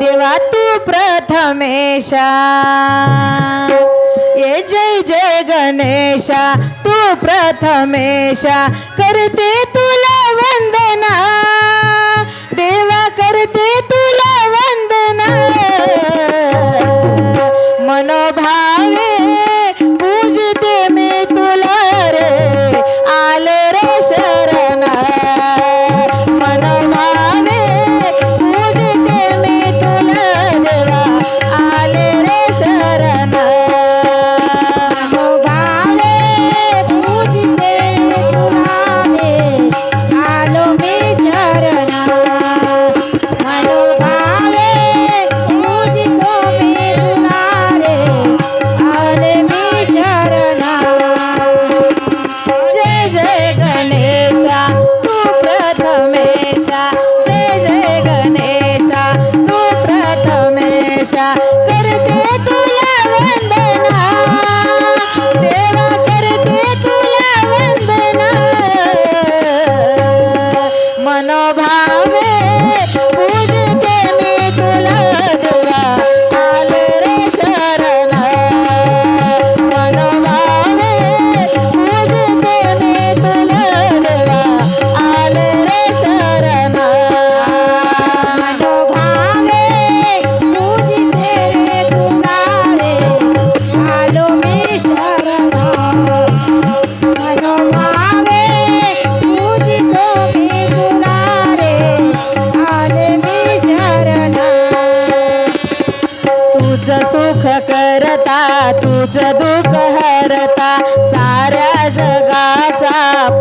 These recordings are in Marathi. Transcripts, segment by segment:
देवा तू प्रथमेशा। ये जय जय गणेशा तू प्रथमेशा। करते तुला वंदना।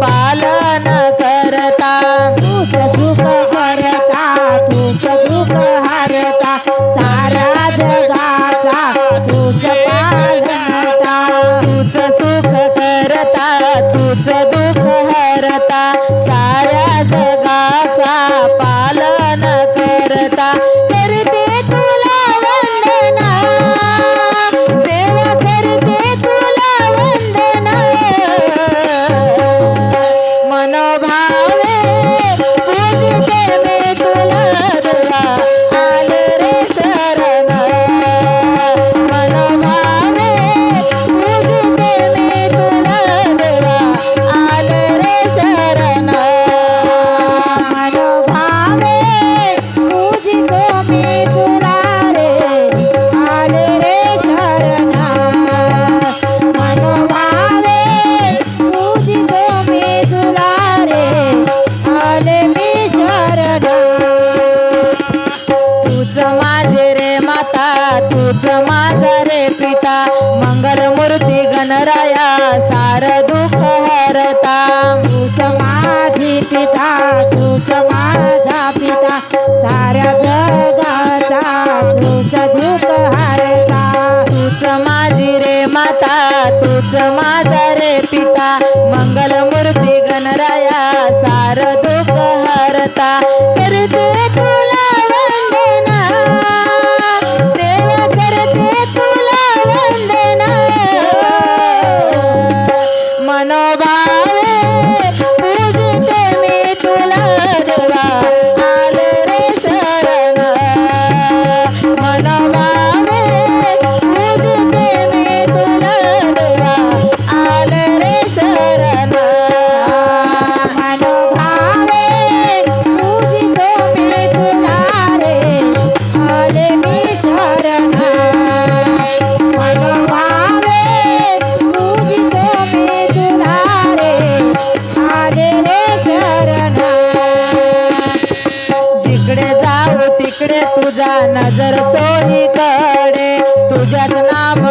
पालन करता. दुःख सुख करता दुःख दुःख हरता सारा जगाचा तुझ पालनता तुझ सुख करता तुझ दुःख हरता साऱ्या जगाचा पालन सार दुःख हरता. तूच माझी पिता तूच माझा पिता साऱ्या जगाचा तूच दुःख हरता. तूच माझी रे माता तूच माझा रे पिता मंगलमूर्ती गणराया सार दुःख हरता. करते तुला वंदना.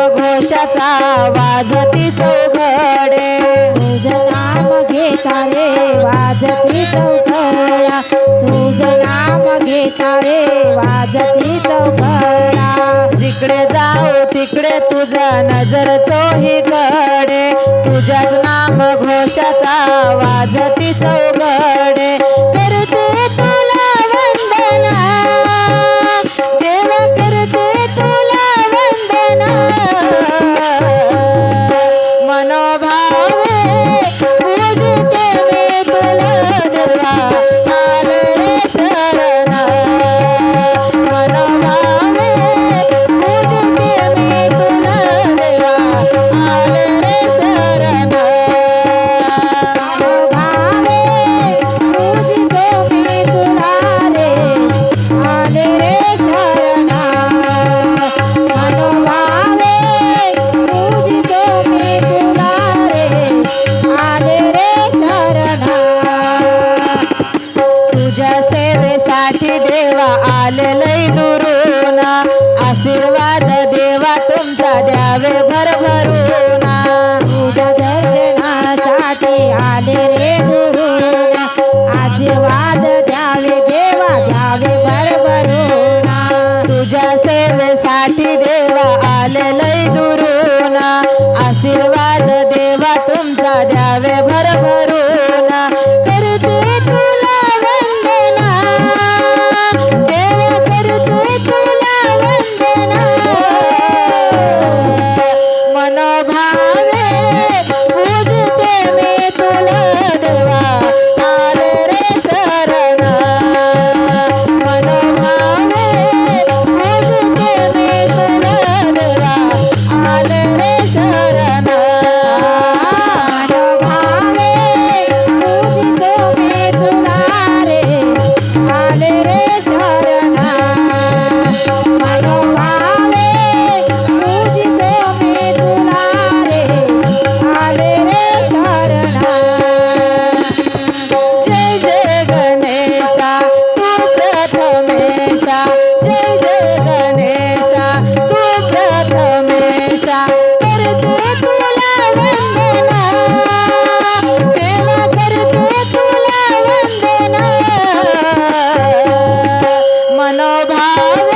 घोषाचा वाजती चौघडे. तुझं नाम घेता रे वाजती चौघडा. तुझं नाम घेता रे वाजती चौघडा. जिकडे जाऊ तिकडे तुझा नजर चोहीकडे तुझ्याच नाम घोषाचा वाजती चौघडे. सेवेसाठी देवा आले लय दूर गणेशा जय जय गणेशा तू प्रथमेशा करते तुला वंदना. तेव्हा करते तुला वंदना. मनोभाव